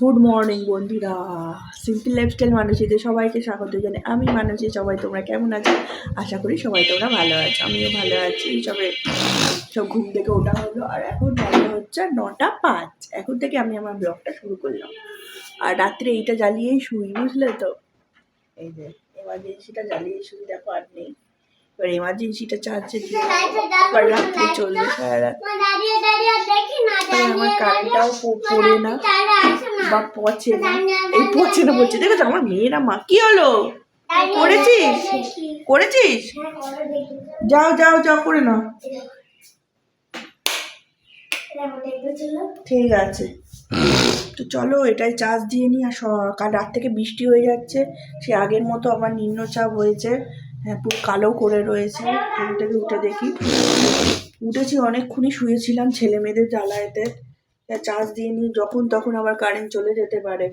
Good morning বন্ধুরা। Simple lifestyle মানুষদের সবাইকে স্বাগত জানাই। আমি মানুষই সবাই তোমরা কেমন আছো? আশা করি সবাই তোমরা ভালো আছো আমিও ভালো আছি। সবে সব ঘুম থেকে ওঠা হলো আর এখন বাজে হচ্ছে নটা পাঁচ। এখন থেকে আমি আমার ব্লগটা শুরু করলাম। আর রাত্রে এইটা জ্বালিয়েই শুই বুঝলে তো? এই যে এমার্জেন্সিটা জ্বালিয়ে শুই দেখো আর নেই। এবার এমার্জেন্সিটা চার্জে দিয়ে এবার রাত্রে চলবে সারা রাত। আমার কারেন্টটাও পড়ে না। বা পচে না। এই পচে না বলছে দেখেছ আমার মেয়েরা মা কি হলো? করেছিস? করেছিস? যাও যাও যাও, করে নাও। ঠিক আছে। তো চলো, এটাই চার্জ দিয়ে নিই আর স- কাল রাত থেকে বৃষ্টি হয়ে যাচ্ছে। সে আগের মতো আবার নিম্নচাপ হয়েছে। হ্যাঁ পুরো কালো করে রয়েছে। ঘুম থেকে উঠে দেখি। উঠেছি অনেকক্ষণই শুয়েছিলাম ছেলে মেয়েদের জ্বালাইতে চার্জ দিয়ে নিই যখন তখন আবার কারেন্ট চলে যেতে পারে।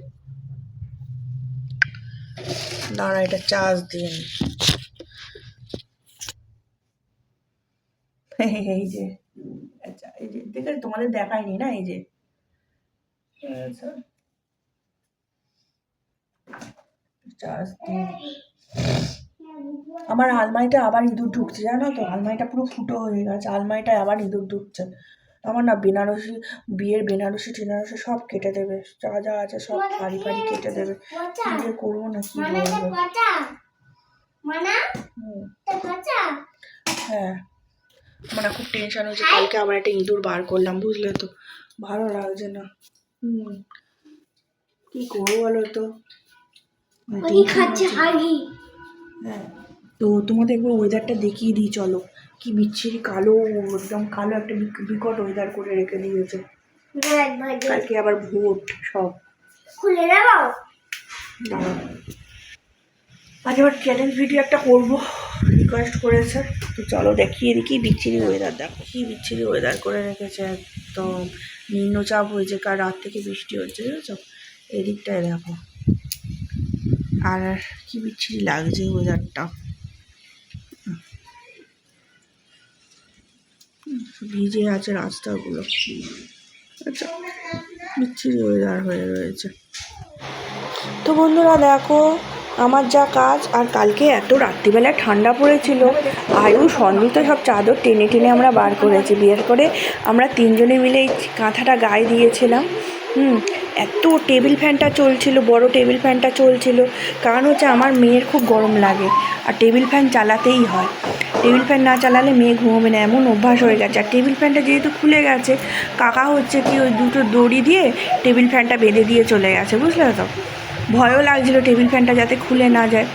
দাঁড়া এটা চার্জ দিয়ে নিই। এই যে আচ্ছা এই যে দেখে তোমাদের দেখায়নি না এই যে? আচ্ছা। চার্জ দিয়ে আমার আলমারিটা আবার ইঁদুর ঢুকছে জানো তো? আলমারিটা পুরো ফুটো হয়ে গেছে আলমারিটায় আবার ইঁদুর ঢুকছে। আমার না বেনারসি বিয়ের বেনারসি টেনারসি সব কেটে দেবে। যা যা আছে সব ফাড়ি ফাড়ি কেটে দেবে। কি যে করব না কি বলব? হ্যাঁ। আমার খুব টেনশন হচ্ছে কালকে আবার একটা ইঁদুর বার করলাম বুঝলে তো? ভালো লাগছে না। হুম। কি করব বলো তো? হচ্ছে। হ্যাঁ। তো তোমাদের একবার ওয়েদারটা দেখিয়ে দিই চলো। কি বিচ্ছিরি কালো একদম কালো একটা বিক- বিকট ওয়েদার করে রেখে দিয়েছে। কালকে আবার ভোট সব। খুলে দেবো? আজ আবার চ্যালেঞ্জ ভিডিও একটা করব রিকোয়েস্ট করেছে। তো চলো দেখিয়ে দিই কি বিচ্ছিরি ওয়েদার দেখো। কি বিচ্ছিরি ওয়েদার করে রেখেছে একদম। নিম্নচাপ হয়েছে কার রাত থেকে বৃষ্টি হচ্ছে বুঝেছ? এদিকটায় দেখো। আর কি বিচ্ছিরি লাগছে ওয়েদারটা ভিজে আছে রাস্তাগুলো। আচ্ছা বিচ্ছিরি ওয়েদার হয়ে রয়েছে। তো বন্ধুরা দেখো, আমার যা কাজ, আর কালকে এত রাত্রিবেলা ঠান্ডা পড়েছিল আয়ু সন্দিত সব চাদর টেনে টেনে আমরা বার করেছি। বিয়ের করে আমরা তিনজনে মিলে এই কাঁথাটা গায়ে দিয়েছিলাম। হুম, এত টেবিল ফ্যানটা চলছিল, বড় টেবিল ফ্যানটা চলছিল। কারণ হচ্ছে আমার মেয়ের খুব গরম লাগে, আর টেবিল ফ্যান চালাতেই হয়। টেবিল ফ্যান না চালালে মেয়ে ঘুমোবে না, এমন অভ্যাস হয়ে গেছে। আর টেবিল ফ্যানটা যেহেতু খুলে গেছে, কাকা হচ্ছে কি ওই দুটো দড়ি দিয়ে টেবিল ফ্যানটা বেঁধে দিয়ে চলে গেছে, বুঝলে তো? ভয়ও লাগছিল টেবিল ফ্যানটা যাতে খুলে না যায়।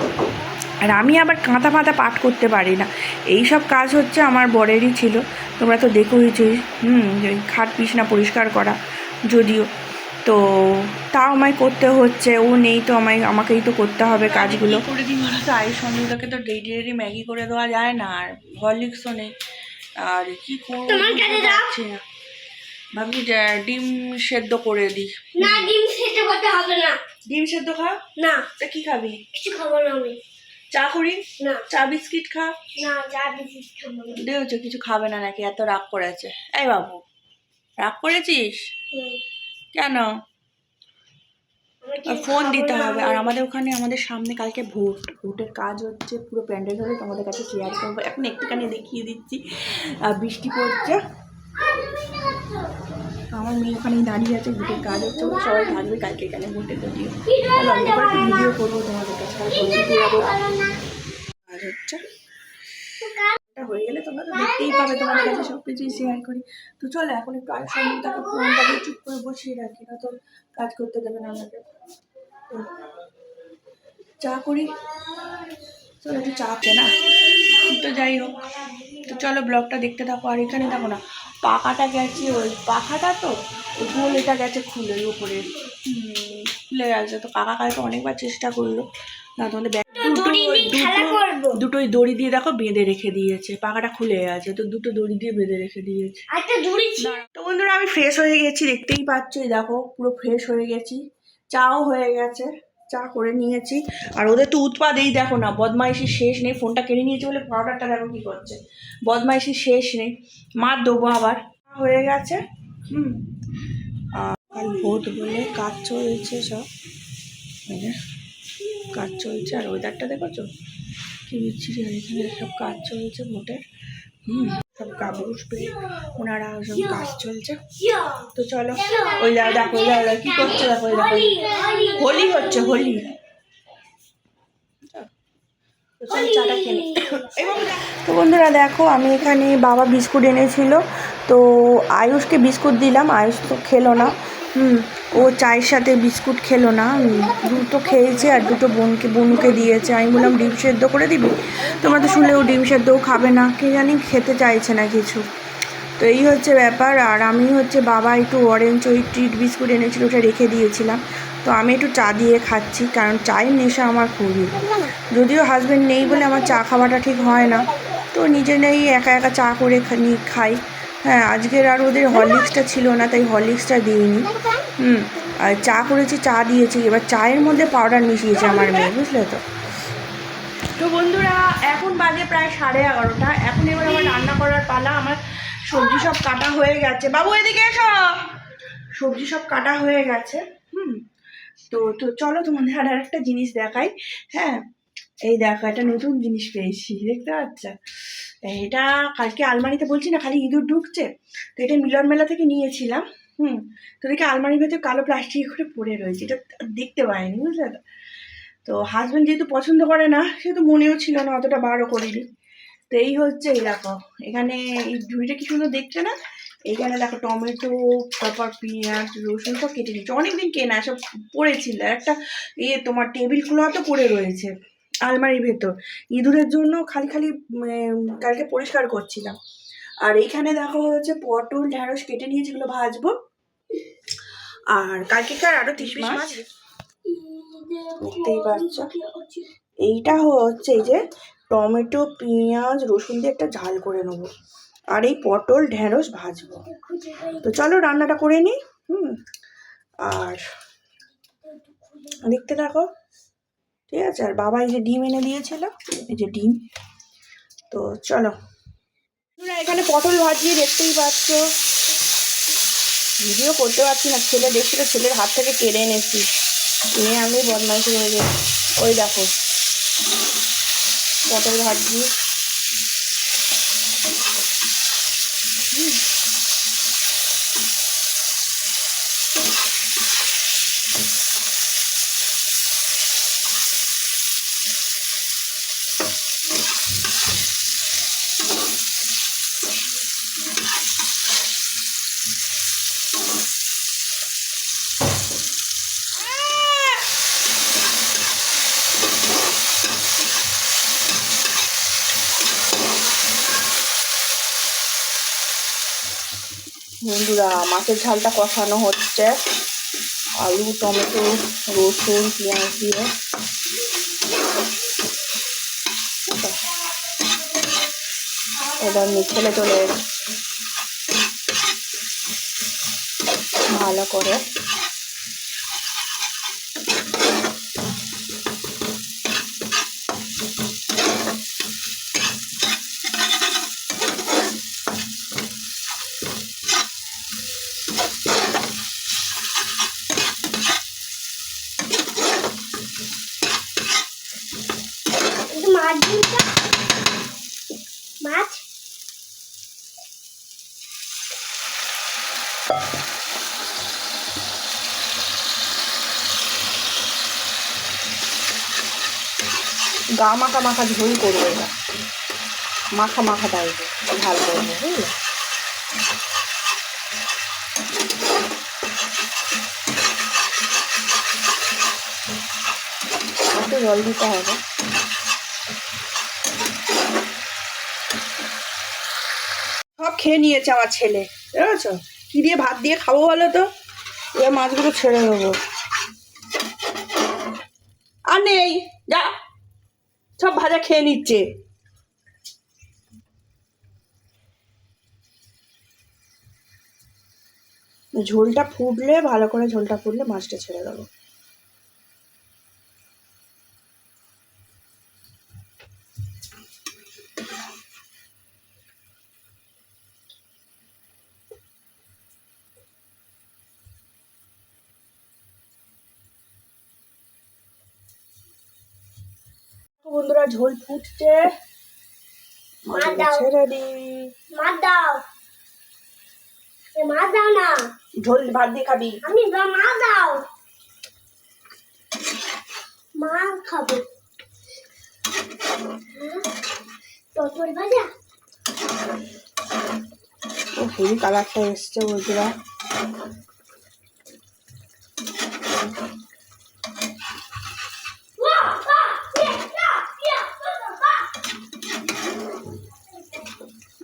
আর আমি আবার কাঁথা ফাঁথা পাঠ করতে পারি না। এই সব কাজ হচ্ছে আমার বরেরই ছিল। তোমরা তো দেখোইছই। হুম খাট বিছনা পরিষ্কার করা, যদিও। তো তাও আমায় করতে হচ্ছে ও নেই তো আমায় আমাকেই তো করতে হবে কাজগুলো। করে দিই আই সঞ্জুদাকে তো ডেইলি ডেইলি ম্যাগি করে দেওয়া যায় না আর হরলিক্সও নেই। আর কি করব। পারছি না। ভাবি ডিম সেদ্ধ করে দিই। না ডিম সেদ্ধ করতে হবে না। ডিম সেদ্ধ খা? না। তা কি খাবি? কিছু খাব না আমি। চা করি? না। চা বিস্কিট খা? না চা দিচ্ছি খাব না। দেখেছ কিছু খাবে না নাকি? এত রাগ করেছে। এই বাবু রাগ করেছিস? হুম। কেন? ফোন দিতে হবে। আর আমাদের ওখানে আমাদের সামনে কালকে ভোট। ভোটের কাজ হচ্ছে পুরো প্যান্ডেল হলে তোমাদের কাছে শেয়ার করব। এখন একটুখানি দেখিয়ে দিচ্ছি আর বৃষ্টি পড়ছে। আমার মেয়ে ওখানে দাঁড়িয়ে আছে ভোটের কাজ হচ্ছে। ওরা সবাই থাকবে কালকে এখানে করে একটু ভিডিও করব তোমাদের কাছে। আর কাজ হচ্ছে। হয়ে গেলে তোমরা তো দেখতেই পাবে তোমাদের কাছে সব কিছুই শেয়ার করি। তো চলো, এখন একটু সঙ্গে তাকে ফোনটাকে চুপ করে বসিয়ে রাখি না তো কাজ করতে দেবে না আমাকে। চা করি? চলো একটু চা খেয়ে না তো যাই হোক। তো চলো ব্লগটা দেখতে থাকো, আর এখানে দেখো না, পাখাটা গেছে ওই পাখাটা তো গোল এটা গেছে খুলে উপরে। খুলে গেছে। তো কাকা কালকে অনেকবার চেষ্টা করল, না তোমাদের ব্যাগ দুটোই দড়ি দিয়ে দেখো বেঁধে রেখে দিয়েছে পাখাটা খুলে গেছে তো দুটো দড়ি দিয়ে বেঁধে রেখে দিয়েছে। আর তো বন্ধুরা আমি ফ্রেশ হয়ে গেছি দেখতেই পাচ্ছ দেখো পুরো ফ্রেশ হয়ে গেছি। চাও হয়ে গেছে চা করে নিয়েছি। আর ওদের তো উৎপাদ এই দেখো না বদমাইশি শেষ নেই ফোনটা কেড়ে নিয়েছে বলে পাউডারটা দেখো কি করছে। বদমাইশি শেষ নেই মার দেবো আবার। হয়ে গেছে হুম। কাল ভোট বলে কাজ চলছে সব। কাজ চলছে। আর ওয়েদারটা দেখেছ কি বিচ্ছিরি। আর এখানে সব কাজ চলছে ভোটের হুম, সব কাগজ পেয়ে ওনারা সব কাজ চলছে। তো চলো, ওই দেখো দেখো, ওই দেখো, কি করছে দেখো, ওই দেখো। হোলি হচ্ছে, হোলি। তো বন্ধুরা দেখো, আমি এখানে বাবা বিস্কুট এনেছিল। তো আয়ুষকে বিস্কুট দিলাম। আয়ুষ তো খেলো না। হুম। ও চায়ের সাথে বিস্কুট খেলো না। দুটো খেয়েছে আর দুটো বোনকে, বোনুকে দিয়েছে। আমি বললাম, ডিম সেদ্ধ করে দিবি? তোমরা তো শুনলেও ডিম সেদ্ধও খাবে না। কে জানি খেতে চাইছে না কিছু। তো এই হচ্ছে ব্যাপার। আর আমি হচ্ছে বাবা একটু অরেঞ্জ ওই ট্রিট বিস্কুট এনেছিল, ওটা রেখে দিয়েছিলাম। তো আমি একটু চা দিয়ে খাচ্ছি, কারণ চায়ের নেশা আমার খুবই। যদিও হাজব্যান্ড নেই বলে আমার চা খাওয়াটা ঠিক হয় না। তো নিজে নেই, একা একা চা করে খাই। হ্যাঁ আজকের আর ওদের হরলিক্সটা ছিল না, তাই হরলিক্সটা দিইনি। হুম, আর চা করেছি, চা দিয়েছি, এবার চায়ের মধ্যে পাউডার মিশিয়েছে আমার মেয়ে, বুঝলে তো। তো বন্ধুরা, এখন বাজে প্রায় সাড়ে এগারোটা। এখন এবার আমার রান্না করার পালা, আমার সবজি সব কাটা হয়ে গেছে। বাবু, এদিকে এসো! সবজি সব কাটা হয়ে গেছে, হুম। তো তো চলো তোমাদের আর একটা জিনিস দেখাই। হ্যাঁ এই দেখো, একটা নতুন জিনিস পেয়েছি, দেখতে পাচ্ছ? এটা কালকে আলমারিতে বলছি না, খালি ইঁদুর ঢুকছে? তো এটা মিলন মেলা থেকে নিয়েছিলাম, হুম? তো দেখি আলমারির ভেতরে কালো প্লাস্টিক করে পড়ে রয়েছে, এটা দেখতে পাইনি, বুঝলে তো? তো হাজব্যান্ড যেহেতু পছন্দ করে না, সেহেতু মনেও ছিল না অতটা বারও করিনি। তো এই হচ্ছে, এই দেখো, এখানে এই ঝুড়িটা কি সুন্দর দেখছে না? এইখানে দেখো টমেটো, তারপর পেঁয়াজ, রসুন সব কেটে নিচ্ছে অনেকদিন কেনা, সব পড়েছিল। একটা এ তোমার টেবিল ক্লথও পড়ে রয়েছে। আলমারির ভেতর। ইঁদুরের জন্য খালি খালি কালকে পরিষ্কার করছিলাম। আর এইখানে দেখো হচ্ছে পটল ঢ্যাঁড়স কেটে নিয়ে যেগুলো ভাজবো। আর কালকেকার আরও তিরিশ মাছ। দেখতেই পাচ্ছ। এইটা হচ্ছে এই যে টমেটো পেঁয়াজ রসুন দিয়ে একটা ঝাল করে নেব। আর এই পটল ঢ্যাঁড়স ভাজবো। তো চলো রান্নাটা করে নিই। হুম। আর দেখতে থাকো। ঠিক আছে? আর বাবা এই যে ডিম এনে দিয়েছিল, এই যে ডিম। তো চলো। এখানে পটল ভাজিয়ে দেখতেই পাচ্ছ। ভিডিও করতে পারছি না, ছেলে দেখছিল, ছেলের হাত থেকে কেড়ে এনেছি। এনে আমি বদমাইশি হয়ে যাই ওই দেখো। পটল ভাজি। বন্ধুরা মাছের ঝালটা কষানো হচ্ছে। আলু টমেটো রসুন পেঁয়াজ দিয়ে। এবার মিছেলে চলে। ভালো করে মাছ দিনটা মাছ গা মাখা মাখা ঝোল করব এটা মাখা মাখা টাইপের ঝাল করব, বুঝলে? একটু জল দিতে হবে। সব খেয়ে নিয়েছে আমার ছেলে, বুঝেছ? কি দিয়ে ভাত দিয়ে খাব বলো তো? এবার মাছগুলো ছেড়ে দেবো আর নেই যা সব ভাজা খেয়ে নিচ্ছে। ঝোলটা ফুটলে ভালো করে ঝোলটা ফুটলে মাছটা ছেড়ে দেবো। বন্ধুরা ঝোল ফুটছে। মাছ দাও। ছেড়ে দিই। মাছ দাও। এ মাছ দাও না। ঝোল ভাত দিয়ে খাবি? আমি মাছ দাও। মাছ খাব। পটল ভাজা? ও হেভি কালারটা এসছে বন্ধুরা বাহ, বাহ, ইয়া, ইয়া, ইয়া, বাহ, বাহ।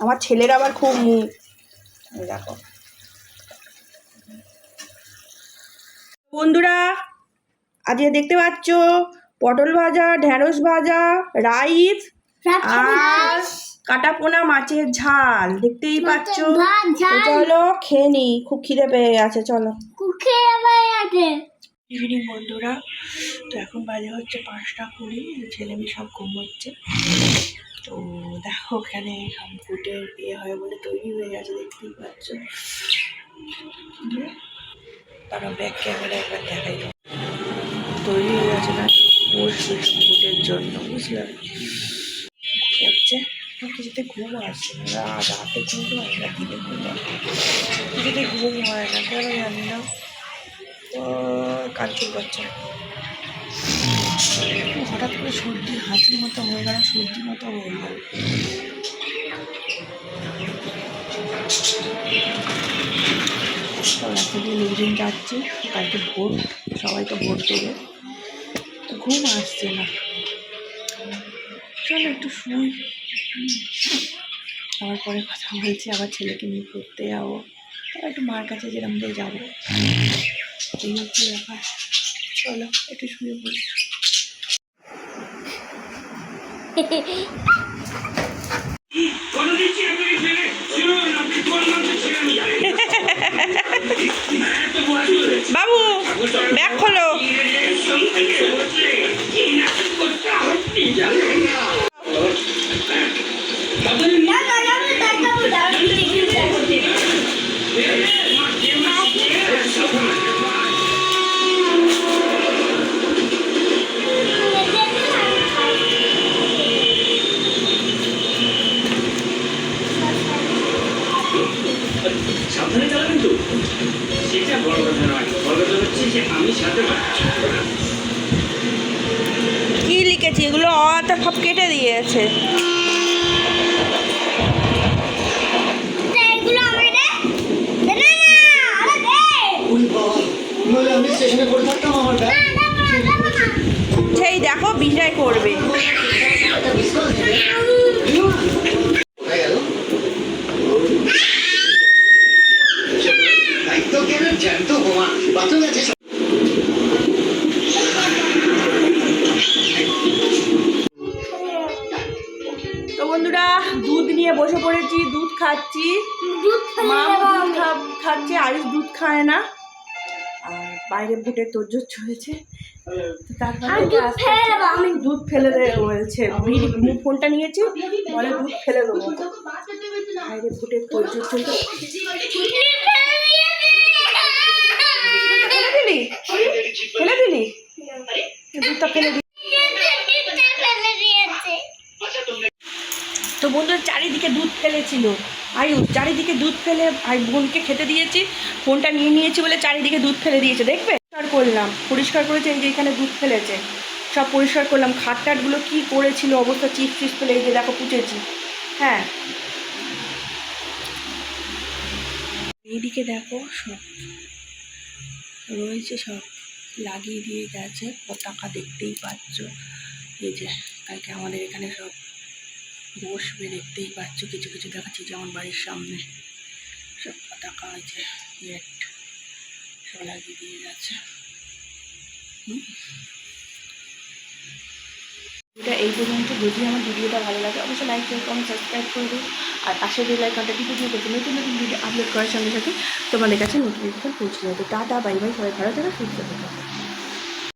আমার ছেলের আবার খুব মুখ দেখো। বন্ধুরা আজকে দেখতে পাচ্ছ পটল ভাজা ঢেঁড়স ভাজা রাইস আর কাটা পোনা মাছের ঝাল। দেখতেই পাচ্ছ? চলো খেয়ে নি খুব খিদে পেয়ে গেছে চলো। ইভিনিং বন্ধুরা। তো এখন বাজে হচ্ছে পাঁচটা কুড়ি। ছেলে মেয়ে সব ঘুমোচ্ছে। তো দেখো সব ফুটে ইয়ে হয় বলে তৈরি হয়ে গেছে, দেখতেই পাচ্ছ। তারা ব্যাক ক্যামেরা একবার দেখাই তৈরি হয়ে গেছে না বসবে সব ফুটের জন্য, বুঝলে? হচ্ছে কিছুতে ঘুম আসছে না। রাত ঘুম হয় না, দিনে ঘুম কিছুতে ঘুম হয় না, কেন জানি না। তো কাঞ্চন বাচ্চা করে সর্দি হাঁচির মতো হয়ে গেল সর্দি মতো হয়ে গেল। লোকজন যাচ্ছে কালকে ভোট সবাই তো ভোট দেবে। ঘুম আসছে না। চলো একটু শুই। আবার পরে কথা বলছি, আবার ছেলেকে নিয়ে ঘুরতে যাব। একটু মার কাছে যেরকম দিয়ে যাব। ব্যাপার। চলো একটু শুয়ে পড়ি। বাবু ব্যাগ খোলো। সাবধানে সেই দেখো বিজয় করবে। বন্ধুরা দুধ নিয়ে বসে পড়েছি দুধ খাচ্ছি। দুধ মা দুধ খাচ্ছে আয়ুষ দুধ খায় না। আর বাইরে ভুটে তোরজোর চলেছে। তো তারপরে আমি দুধ ফেলে বলছে ফোনটা নিয়েছি বলে দুধ ফেলে দেবো। বাইরে ভুটে তোরজোর চলছে। ফেলে দিলি? দুধটা ফেলে দিলি তো বন্ধুরা চারিদিকে দুধ ফেলেছিল। আয়ুষ চারিদিকে দুধ ফেলে আর বোনকে খেতে দিয়েছি, ফোনটা নিয়ে নিয়েছি বলে চারিদিকে দুধ ফেলে দিয়েছে, দেখবে? পরিষ্কার করলাম, পরিষ্কার করেছে, এই যে এখানে দুধ ফেলেছে। সব পরিষ্কার করলাম, খাট টাটগুলো কী করেছিল অবস্থা, চিপস চিপস ফেলে এই যে দেখো পুচেছি। হ্যাঁ। এইদিকে দেখো সব রয়েছে, সব লাগিয়ে দিয়ে গেছে, পতাকা দেখতেই পাচ্ছ। এই যে, কালকে আমাদের এখানে সব বসবে, দেখতেই পাচ্ছ, কিছু কিছু দেখাচ্ছি, যেমন বাড়ির সামনে। সব পতাকা আছে গেট সব লাগিয়ে দিয়ে হুম। এই পর্যন্ত। যদি আমার ভিডিওটা ভালো লাগে, অবশ্যই লাইক শেয়ার কমেন্ট সাবস্ক্রাইব করে দিন আর পাশে বেল আইকনটা টিপে দিয়ে করতে নতুন নতুন ভিডিও আপলোড করার সঙ্গে সাথে তোমাদের কাছে নোটিফিকেশন পৌঁছে যাবে। টাটা বাই বাই সবাই ভালো থাকো, সুস্থ থাকো।